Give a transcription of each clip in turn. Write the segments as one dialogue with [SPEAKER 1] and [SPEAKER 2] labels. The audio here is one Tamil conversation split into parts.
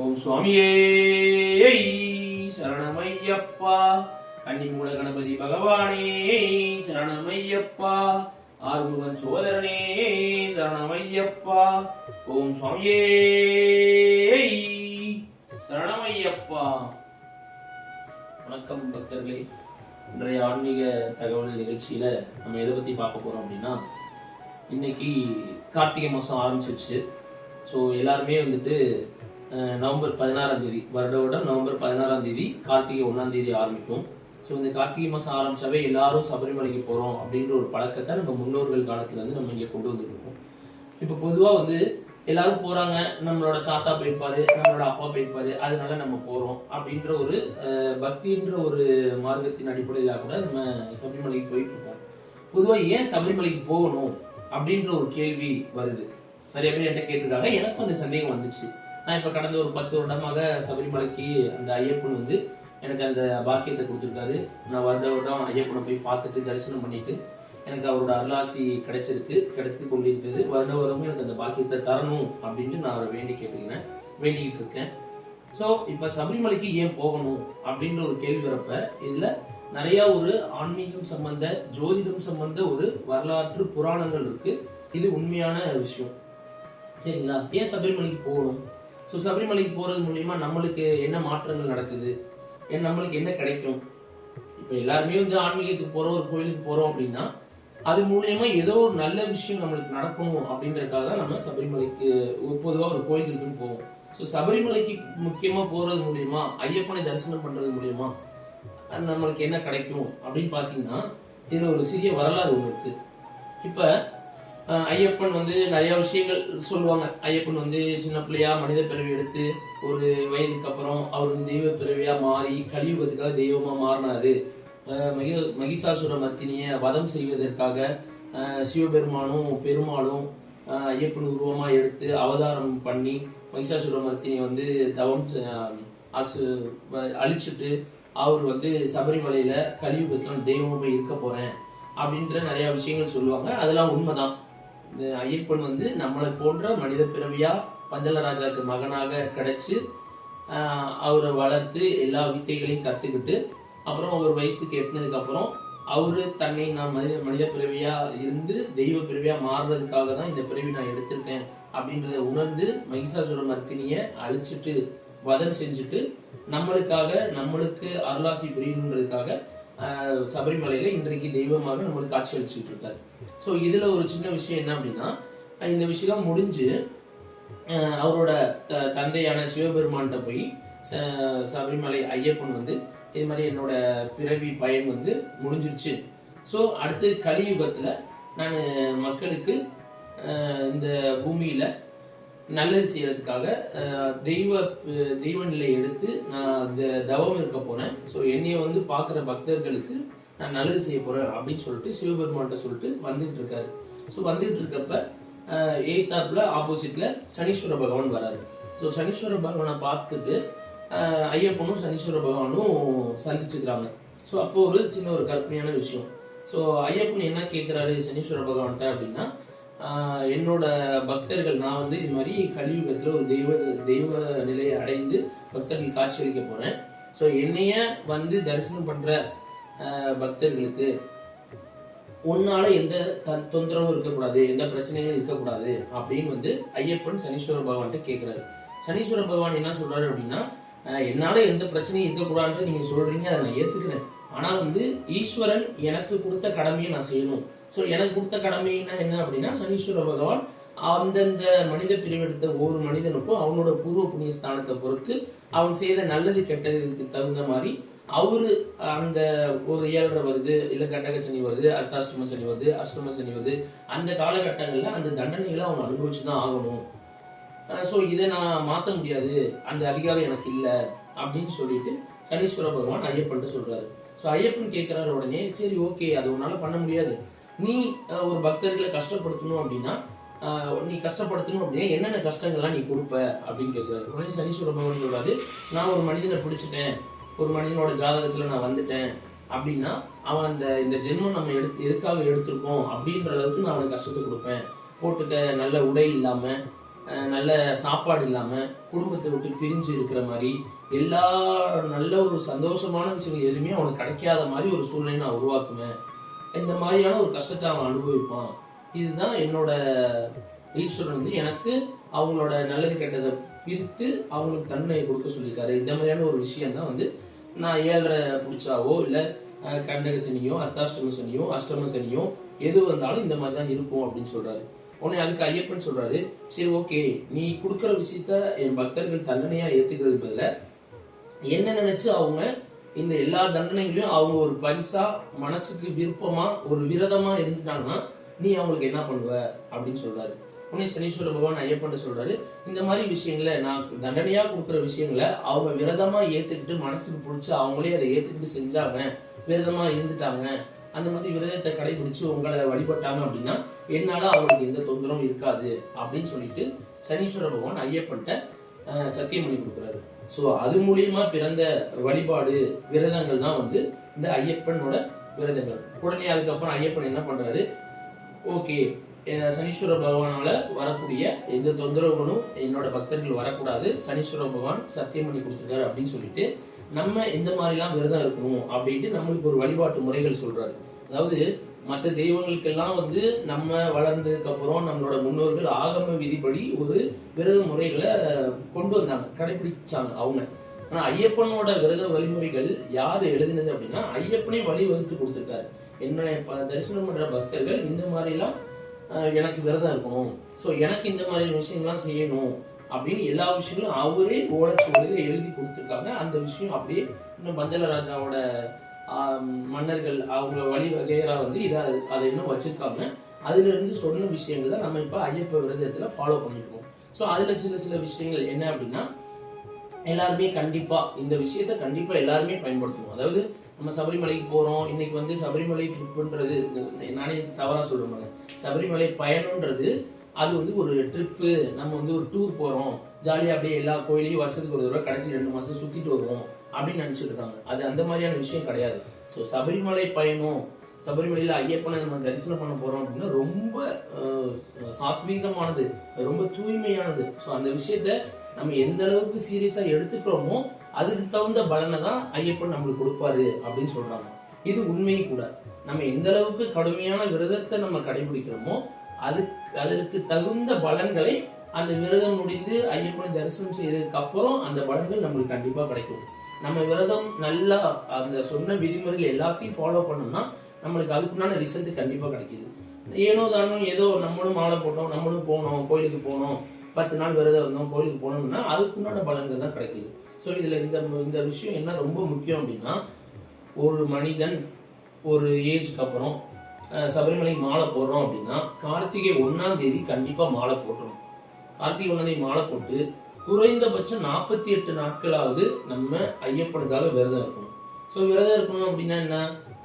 [SPEAKER 1] ஓம் சுவாமியே சரணமையப்பா. கன்னிமூல கணபதி பகவானே சரணமையப்பா. ஆறுமுகன் சோதரனே சரணமையப்பா. ஓம் சுவாமியே சரணமையப்பா. வணக்கம் பக்தர்களே. இன்றைய ஆன்மீக தகவல் நிகழ்ச்சியில நம்ம எதை பத்தி பார்க்க போறோம் அப்படின்னா இன்னைக்கு கார்த்திகை மாசம் ஆரம்பிச்சிருச்சு. ஸோ எல்லாருமே வந்துட்டு நவம்பர் பதினாறாம் தேதி வருட வருடம் நவம்பர் பதினாறாம் தேதி கார்த்திகை ஒன்றாம் தேதி ஆரம்பிக்கும். ஸோ இந்த கார்த்திகை மாதம் ஆரம்பிச்சாவே எல்லாரும் சபரிமலைக்கு போகிறோம் அப்படின்ற ஒரு பழக்கத்தை நம்ம முன்னோர்கள் காலத்துல வந்து நம்ம இங்கே கொண்டு வந்துட்டு இருக்கோம். இப்போ பொதுவாக வந்து எல்லாரும் போகிறாங்க நம்மளோட தாத்தா போயிருப்பாரு நம்மளோட அப்பா போயிருப்பாரு அதனால நம்ம போகிறோம் அப்படின்ற ஒரு பக்தின்ற ஒரு மார்க்கத்தின் அடிப்படையில கூட நம்ம சபரிமலைக்கு போயிட்டு இருக்கோம். பொதுவாக ஏன் சபரிமலைக்கு போகணும் அப்படின்ற ஒரு கேள்வி வருது. நிறைய பேர் என்கிட்ட கேட்டிருக்காங்க எனக்கும் அந்த சந்தேகம் வந்துச்சு. நான் இப்போ கடந்த ஒரு பத்து வருடமாக சபரிமலைக்கு அந்த ஐயப்பன் வந்து எனக்கு அந்த பாக்கியத்தை கொடுத்துருக்காரு. நான் வருட வருடம் ஐயப்பனை போய் பார்த்துட்டு தரிசனம் பண்ணிட்டு எனக்கு அவரோட அருளாசி கிடைச்சிருக்கு கிடைத்து கொண்டிருக்கிறது. வருட வருடமும் எனக்கு அந்த பாக்கியத்தை தரணும் அப்படின்ட்டு நான் அவரை வேண்டி கேட்டுக்கிறேன் வேண்டிக்கிட்டு இருக்கேன். ஸோ இப்போ சபரிமலைக்கு ஏன் போகணும் அப்படின்ற ஒரு கேள்வி வரப்ப இதில் நிறையா ஒரு ஆன்மீகம் சம்பந்த ஜோதிடம் சம்பந்த ஒரு வரலாற்று புராணங்கள் இருக்குது இது உண்மையான விஷயம். சரிங்களா? ஏன் சபரிமலைக்கு போகணும்? ஸோ சபரிமலைக்கு போகிறது மூலியமா நம்மளுக்கு என்ன மாற்றங்கள் நடக்குது? ஏன் நம்மளுக்கு என்ன கிடைக்கும்? இப்போ எல்லாருமே வந்து ஆன்மீகத்துக்கு போகிறோம் ஒரு கோயிலுக்கு போகிறோம் அப்படின்னா அது மூலியமா ஏதோ ஒரு நல்ல விஷயம் நம்மளுக்கு நடக்கணும் அப்படின்றதுக்காக தான் நம்ம சபரிமலைக்கு பொதுவாக ஒரு கோயிலுக்கு போவோம். ஸோ சபரிமலைக்கு முக்கியமாக போகிறது மூலியமா ஐயப்பனை தரிசனம் பண்ணுறது மூலியமா நம்மளுக்கு என்ன கிடைக்கும் அப்படின்னு பார்த்தீங்கன்னா இதில் ஒரு சிறிய வரலாறு ஒன்று இருக்குது இப்போ ஐயப்பன் வந்து நிறைய விஷயங்கள் சொல்லுவாங்க. ஐயப்பன் வந்து சின்ன பிள்ளையா மனித பிறவி எடுத்து ஒரு வயதுக்கு அப்புறம் அவர் வந்து தெய்வ பிறவியா மாறி கலியுகத்துக்காக தெய்வமா மாறினாரு. மகி மகிஷாசுர மர்த்தினிய வதம் செய்வதற்காக சிவபெருமானும் பெருமாளும் ஐயப்பன் உருவமா எடுத்து அவதாரம் பண்ணி மகிஷாசுர மர்த்தினி வந்து தவம் அசு அழிச்சிட்டு அவர் வந்து சபரிமலையில கலியுகத்துல தெய்வமா போய் இருக்க போறேன் அப்படின்ற நிறைய விஷயங்கள் சொல்லுவாங்க. அதெல்லாம் உண்மைதான். ஐயப்பன் வந்து நம்மளை போன்ற மனித பிறவியாக பஞ்சலராஜாவுக்கு மகனாக கிடைச்சி அவரை வளர்த்து எல்லா வித்தைகளையும் கற்றுக்கிட்டு அப்புறம் ஒரு வயசுக்கு எட்டினதுக்கப்புறம் அவர் தன்னை நான் மனித மனித பிறவியாக இருந்து தெய்வ பிறவியாக மாறுறதுக்காக தான் இந்த பிறவி நான் எடுத்திருக்கேன் அப்படின்றத உணர்ந்து மகிஷாசுர மர்த்தினியை அழிச்சிட்டு வதம் செஞ்சுட்டு நம்மளுக்காக நம்மளுக்கு அருளாசி புரியணுன்றதுக்காக சபரிமலையில இன்றைக்கு தெய்வமாக நம்மளுக்கு காட்சி அளிச்சுட்டு இருக்காரு. ஸோ இதுல ஒரு சின்ன விஷயம் என்ன அப்படின்னா இந்த விஷயம் முடிஞ்சு அவரோட த- தந்தையான சிவபெருமான்கிட்ட போய் சபரிமலை ஐயப்பன் வந்து இது மாதிரி என்னோட பிறவி பயன் வந்து முடிஞ்சிருச்சு. ஸோ அடுத்து கலியுகத்தில் நான் மக்களுக்கு இந்த பூமியில நல்லது செய்யறதுக்காக தெய்வ தெய்வ நிலை எடுத்து நான் தவம் இருக்க போறேன். ஸோ என்னைய வந்து பார்க்குற பக்தர்களுக்கு நான் நல்லது செய்ய போறேன் அப்படின்னு சொல்லிட்டு சிவபெருமான்கிட்ட சொல்லிட்டு வந்துட்டு இருக்காரு. ஸோ வந்துட்டு இருக்கப்ப எய்தாப்ல ஆப்போசிட்ல சனீஸ்வர பகவான் வராரு. ஸோ சனீஸ்வர பகவானை பார்த்துட்டு ஐயப்பனும் சனீஸ்வர பகவானும் சந்திச்சுக்கிறாங்க. ஸோ அப்போ ஒரு சின்ன ஒரு கற்பனையான விஷயம். ஸோ ஐயப்பன் என்ன கேட்குறாரு சனீஸ்வர பகவான்கிட்ட அப்படின்னா என்னோட பக்தர்கள் நான் வந்து இது மாதிரி கலியுகத்தில் ஒரு தெய்வ தெய்வ நிலையை அடைந்து பக்தர்கள் காட்சியளிக்க போகிறேன் ஸோ என்னைய வந்து தரிசனம் பண்ணுற பக்தர்களுக்கு உன்னால எந்த த- தொந்தரவும் இருக்கக்கூடாது எந்த பிரச்சனைகளும் இருக்கக்கூடாது அப்படின்னு வந்து ஐயப்பன் சனீஸ்வர பகவான்கிட்ட கேட்குறாரு சனீஸ்வர பகவான் என்ன சொல்றாரு அப்படின்னா என்னால் எந்த பிரச்சனையும் இருக்கக்கூடாதுன்னு நீங்கள் சொல்கிறீங்க அதை நான் ஏற்றுக்கிறேன் ஆனால் வந்து ஈஸ்வரன் எனக்கு கொடுத்த கடமையை நான் செய்யணும். ஸோ எனக்கு கொடுத்த கடமைன்னா என்ன அப்படின்னா சனீஸ்வர பகவான் அந்தந்த மனித பிரிவெடுத்த ஒவ்வொரு மனிதனுக்கும் அவனோட பூர்வ புண்ணிய ஸ்தானத்தை பொறுத்து அவன் செய்த நல்லது கெட்டதுக்கு தகுந்த மாதிரி அவரு அந்த ஒரு ஏழரை வருது இல்லை கண்டக சனி வருது அர்த்தாஷ்டம சனி வருது அஷ்டம சனி வருது அந்த காலகட்டங்களில் அந்த தண்டனைகளை அவன் அனுபவிச்சு தான் ஆகணும் ஸோ இதை நான் மாற்ற முடியாது. அந்த அதிகாரம் எனக்கு இல்லை அப்படின்னு சொல்லிட்டு சனீஸ்வர பகவான் ஐயப்பன்ட்டு சொல்றாரு. ஸோ ஐயப்பன் கேட்குறாரு உடனே சரி ஓகே அது உன்னால பண்ண முடியாது. நீ ஒரு பக்தர்களை கஷ்டப்படுத்தணும் அப்படின்னா நீ கஷ்டப்படுத்தணும் அப்படின்னா என்னென்ன கஷ்டங்கள்லாம் நீ கொடுப்ப அப்படின்னு கேட்குறாரு. உடனே சனீஸ்வர பகவான் சொல்றாரு நான் ஒரு மனிதனை பிடிச்சிட்டேன். ஒரு மனிதனோட ஜாதகத்தில் நான் வந்துட்டேன். அப்படின்னா அவன் அந்த இந்த ஜென்மம் நம்ம எடுத்து எதுக்காக எடுத்திருக்கோம் அப்படின்ற அளவுக்கு நான் அவனுக்கு கஷ்டத்தை கொடுப்பேன். போட்டுக்க நல்ல உடை இல்லாமல் நல்ல சாப்பாடு இல்லாமல் குடும்பத்தை விட்டு பிரிஞ்சு இருக்கிற மாதிரி எல்லா நல்ல ஒரு சந்தோஷமான விஷயங்கள் எதுவுமே அவனுக்கு கிடைக்காத மாதிரி ஒரு சூழ்நிலை நான் உருவாக்குவேன். இந்த மாதிரியான ஒரு கஷ்டத்தை அவன் அனுபவிப்பான். இதுதான் என்னோட ஈஸ்வரன் வந்து எனக்கு அவங்களோட நல்லது கெட்டதை பிரித்து அவங்களுக்கு தன்மையை கொடுக்க சொல்லியிருக்காரு. இந்த மாதிரியான ஒரு விஷயம் தான் வந்து நான் ஏழரை பிடிச்சாவோ இல்லை கண்டக சனியோ அர்த்தாஷ்டம சனியோ அஷ்டம சனியோ எது வந்தாலும் இந்த மாதிரி தான் இருக்கும் அப்படின்னு சொல்றாரு. உடனே அதுக்கு ஐயப்பன் சொல்றாரு சரி ஓகே நீ கொடுக்குற விஷயத்த என் பக்தர்கள் தண்டனையா ஏத்துக்கிறது பதில என்ன நினைச்சு அவங்க இந்த எல்லா தண்டனைகளையும் அவங்க ஒரு பரிசா மனசுக்கு விருப்பமா ஒரு விரதமா இருந்துட்டாங்கன்னா நீ அவங்களுக்கு என்ன பண்ணுவ? அப்படின்னு சொல்றாரு. உடனே சனீஸ்வர பகவான் ஐயப்பன் சொல்றாரு இந்த மாதிரி விஷயங்களை நான் தண்டனையா கொடுக்குற விஷயங்களை அவங்க விரதமா ஏத்துக்கிட்டு மனசுக்கு பிடிச்சி அவங்களே அதை ஏத்துக்கிட்டு செஞ்சாங்க விரதமா இருந்துட்டாங்க அந்த மாதிரி விரதத்தை கடைபிடிச்சு உங்களை வழிபட்டாங்க அப்படின்னா என்னால அவங்களுக்கு எந்த தொந்தரவும் இருக்காது அப்படின்னு சொல்லிட்டு சனீஸ்வர பகவான் ஐயப்பன்ட்ட சத்தியம் பண்ணி கொடுக்குறாரு. ஸோ அது மூலியமா பிறந்த வழிபாடு விரதங்கள் தான் வந்து இந்த ஐயப்பனோட விரதங்கள். உடனே அதுக்கப்புறம் ஐயப்பன் என்ன பண்றாரு? ஓகே சனீஸ்வர பகவானால வரக்கூடிய எந்த தொந்தரவுகளும் என்னோட பக்தர்கள் வரக்கூடாது. சனீஸ்வர பகவான் சத்தியம் பண்ணி கொடுத்துருக்காரு அப்படின்னு சொல்லிட்டு நம்ம எந்த மாதிரிலாம் விரதம் இருக்கணும் அப்படின்ட்டு நம்மளுக்கு ஒரு வழிபாட்டு முறைகள் சொல்றாரு. அதாவது மற்ற தெய்வங்களுக்கெல்லாம் வந்து நம்ம வளர்ந்ததுக்கு அப்புறம் நம்மளோட முன்னோர்கள் ஆகம விதிப்படி ஒரு விரத முறைகளை கொண்டு வந்தாங்க கடைபிடிச்சாங்க அவங்க. ஆனா ஐயப்பனோட விரத வழிமுறைகள் யார் எழுதினது அப்படின்னா ஐயப்பனே வழிவகுத்து கொடுத்துருக்காரு. என்னுடைய ப- தரிசனம் பண்ற பக்தர்கள் இந்த மாதிரிலாம் எனக்கு விரதம் இருக்கணும். ஸோ எனக்கு இந்த மாதிரி விஷயங்கள்லாம் செய்யணும் அப்படின்னு எல்லா விஷயங்களும் அவரே ஓலைச்சுவடியில் எழுதி கொடுத்துருக்காங்க. அந்த விஷயம் அப்படியே இன்னும் பந்தல ராஜாவோட மன்னர்கள் அவங்க வழி வகையரா வந்து இதை அதை இன்னும் வச்சிருக்காங்க. அதுலேருந்து சொன்ன விஷயங்கள் தான் நம்ம இப்போ ஐயப்ப விரதத்தில் ஃபாலோ பண்ணிருக்கோம். ஸோ அதில் சில சில விஷயங்கள் என்ன அப்படின்னா எல்லாருமே கண்டிப்பாக இந்த விஷயத்த கண்டிப்பாக எல்லாருமே பயன்படுத்துவோம் அதாவது நம்ம சபரிமலைக்கு போகிறோம் இன்னைக்கு வந்து சபரிமலை ட்ரிப்புன்றது நானே தவறாக சொல்லுவாங்க சபரிமலை பயணம்ன்றது அது வந்து ஒரு ட்ரிப்பு நம்ம வந்து ஒரு டூர் போகிறோம் ஜாலியாக அப்படியே எல்லா கோயிலையும் வருஷத்துக்கு ஒரு தடவை கடைசி ரெண்டு மாதம் சுற்றிட்டு வருவோம் அப்படின்னு நினச்சிட்டு இருக்காங்க. அது அந்த மாதிரியான விஷயம் கிடையாது. ஸோ சபரிமலை பயணம் சபரிமலையில் ஐயப்பனை நம்ம தரிசனம் பண்ண போகிறோம் அப்படின்னா ரொம்ப சாத்வீகமானது ரொம்ப தூய்மையானது. ஸோ அந்த விஷயத்த நம்ம எந்த அளவுக்கு சீரியஸாக எடுத்துக்கிறோமோ அதுக்கு தகுந்த பலனை தான் ஐயப்பன் நம்மளுக்கு கொடுப்பாரு அப்படின்னு சொல்கிறாங்க இது உண்மையும் கூட. நம்ம எந்த அளவுக்கு கடுமையான விரதத்தை நம்ம கடைபிடிக்கிறோமோ அது அதற்கு தகுந்த பலன்களை அந்த விரதம் முடிந்து ஐயப்பனை தரிசனம் செய்ததுக்கு அப்புறம் அந்த பலன்கள் நம்மளுக்கு கண்டிப்பாக கிடைக்கும். நம்ம விரதம் நல்லா அந்த சொன்ன விதிமுறைகள் எல்லாத்தையும் ஃபாலோ பண்ணோம்னா நம்மளுக்கு அதுக்குண்டான ரிசல்ட் கண்டிப்பாக கிடைக்கிது. ஏனோ தானோ ஏதோ நம்மளும் மாலை போட்டோம் நம்மளும் போனோம் கோயிலுக்கு போனோம் பத்து நாள் விரதம் இருந்தோம் கோயிலுக்கு போனோம்னா அதுக்குண்டான பலன்கள் தான் கிடைக்குது. ஸோ இதில் இந்த இந்த விஷயம் என்ன ரொம்ப முக்கியம் அப்படின்னா ஒரு மனிதன் ஒரு ஏஜ்க்கு அப்புறம் சபரிமலைக்கு சபரிமலை மாலை போடுறோம் அப்படின்னா கார்த்திகை ஒன்றாம் தேதி கண்டிப்பாக மாலை போட்டுரும் கார்த்திகை ஒன்னாம் மாலை போட்டு குறைந்தபட்சம் நாற்பத்தி எட்டு நாட்களாவது நம்ம ஐயப்பனுக்காக விரதம் இருக்கணும். ஸோ விரதம் இருக்கணும் அப்படின்னா என்ன?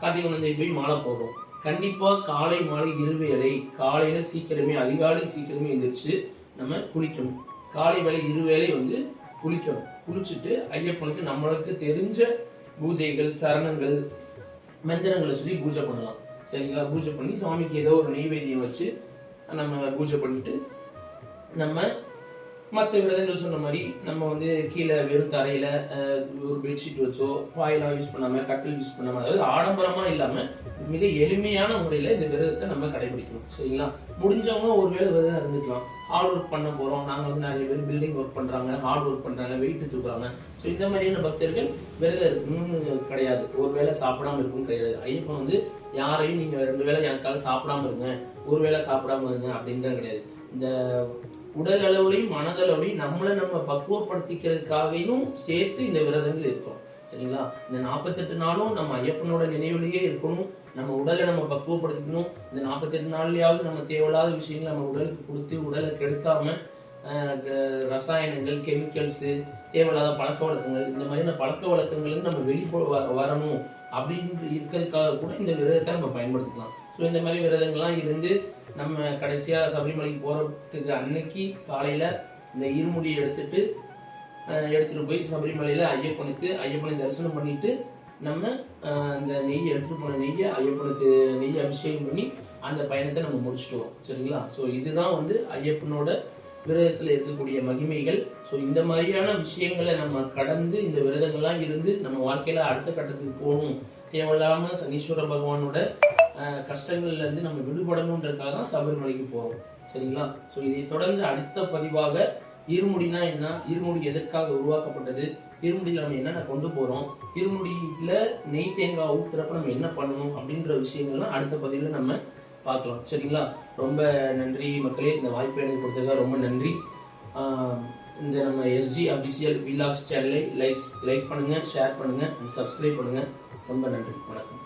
[SPEAKER 1] கார்த்திகை ஒன்னாம் போய் மாலை போடுறோம். கண்டிப்பா காலை மாலை இருவேளை காலையில சீக்கிரமே அதிகாலை சீக்கிரமே எந்திரிச்சு நம்ம குளிக்கணும். காலை வேலை இருவேளை வந்து குளிக்கணும். குளிச்சுட்டு ஐயப்பனுக்கு நம்மளுக்கு தெரிஞ்ச பூஜைகள் சரணங்கள் மந்திரங்களை சொல்லி பூஜை பண்ணலாம். சரிங்களா? பூஜை பண்ணி சாமிக்கு ஏதோ ஒரு நெய்வேத்தியம் வச்சு நம்ம பூஜை பண்ணிட்டு நம்ம மற்ற விரதங்கள் சொன்ன மாதிரி நம்ம வந்து கீழே வெறும் தரையில ஒரு பெட்ஷீட் வச்சோ பாயெல்லாம் யூஸ் பண்ணாம கட்டில் யூஸ் பண்ணாம அதாவது ஆடம்பரமா இல்லாம மிக எளிமையான முறையில இந்த விரதத்தை நம்ம கடைபிடிக்கணும். சரிங்களா? முடிஞ்சவங்க ஒரு வேளை விரதம் இருந்துக்கலாம். ஹார்ட் ஒர்க் பண்ண போறோம். நாங்க வந்து நிறைய பேர் பில்டிங் ஒர்க் பண்றாங்க ஹார்ட் ஒர்க் பண்றாங்க வெயிட் தூக்குறாங்க. ஸோ இந்த மாதிரியான பக்தர்கள் விரதம் இருக்கணும்னு கிடையாது. ஒரு வேளை சாப்பிடாம இருக்கணும் கிடையாது. ஐயப்பன் வந்து யாரையும் நீங்க ரெண்டு வேளை எனக்காக சாப்பிடாம இருங்க ஒரு வேளை சாப்பிடாம இருங்க அப்படின்றது கிடையாது. இந்த உடல் அளவுலையும் மனதளவுலையும் நம்மளை நம்ம பக்குவப்படுத்திக்கிறதுக்காகவும் சேர்த்து இந்த விரதங்கள் இருக்கும் சரிங்களா? இந்த நாற்பத்தெட்டு நாளும் நம்ம ஐயப்பனோட நினைவுலயே இருக்கணும். நம்ம உடலை நம்ம பக்குவப்படுத்திக்கணும். இந்த நாற்பத்தெட்டு நாள்லயாவது நம்ம தேவையில்லாத விஷயங்களை நம்ம உடலுக்கு கொடுத்து உடலை கெடுக்காம ரசாயனங்கள் கெமிக்கல்ஸு தேவையில்லாத பழக்க வழக்கங்கள் இந்த மாதிரியான பழக்க வழக்கங்களுக்கு நம்ம வெளிப்போ வ- வரணும். அப்படின்னு இருக்கிறதுக்காக கூட இந்த விரதத்தை நம்ம பயன்படுத்திக்கலாம். ஸோ இந்த மாதிரி விரதங்கள்லாம் இருந்து நம்ம கடைசியாக சபரிமலைக்கு போகிறதுக்கு அன்னைக்கு காலையில் இந்த இருமுடியை எடுத்துட்டு எடுத்துகிட்டு போய் சபரிமலையில் ஐயப்பனுக்கு ஐயப்பனை தரிசனம் பண்ணிட்டு நம்ம அந்த நெய் எடுத்துகிட்டு போன நெய்யை ஐயப்பனுக்கு நெய் அபிஷேகம் பண்ணி அந்த பயணத்தை நம்ம முடிச்சுட்டு வரோம் சரிங்களா? ஸோ இதுதான் வந்து ஐயப்பனோட விரதத்தில் இருக்கக்கூடிய மகிமைகள். ஸோ இந்த மாதிரியான விஷயங்களை நம்ம கடந்து இந்த விரதங்கள்லாம் இருந்து நம்ம வாழ்க்கையில் அடுத்த கட்டத்துக்கு போகணும். தேவையில்லாம சனீஸ்வர பகவானோட கஷ்டங்கள்லேருந்து கஷ்டங்கள்ல இருந்து நம்ம விடுபடணுன்றதுக்காக தான் சபரிமலைக்கு போகிறோம் சரிங்களா? ஸோ இதை தொடர்ந்து அடுத்த பதிவாக இருமுடினா என்ன? இருமுடி எதற்காக உருவாக்கப்பட்டது? இருமுடியில் நம்ம என்னென்ன கொண்டு போகிறோம் இருமுடியில் நெய் தேங்காய் ஊற்றுறப்ப நம்ம என்ன பண்ணணும்? அப்படின்ற விஷயங்கள்லாம் அடுத்த பதிவில் நம்ம பார்க்கலாம். சரிங்களா? ரொம்ப நன்றி மக்களே இந்த வாய்ப்பை எனக்கு கொடுத்ததுக்காக ரொம்ப நன்றி. இந்த நம்ம எஸ்ஜி அபிஷியல் விலாக்ஸ் சேனலை லைக் லைக் பண்ணுங்கள் ஷேர் பண்ணுங்கள் அண்ட் சப்ஸ்கிரைப் பண்ணுங்கள் ரொம்ப நன்றி. வணக்கம்.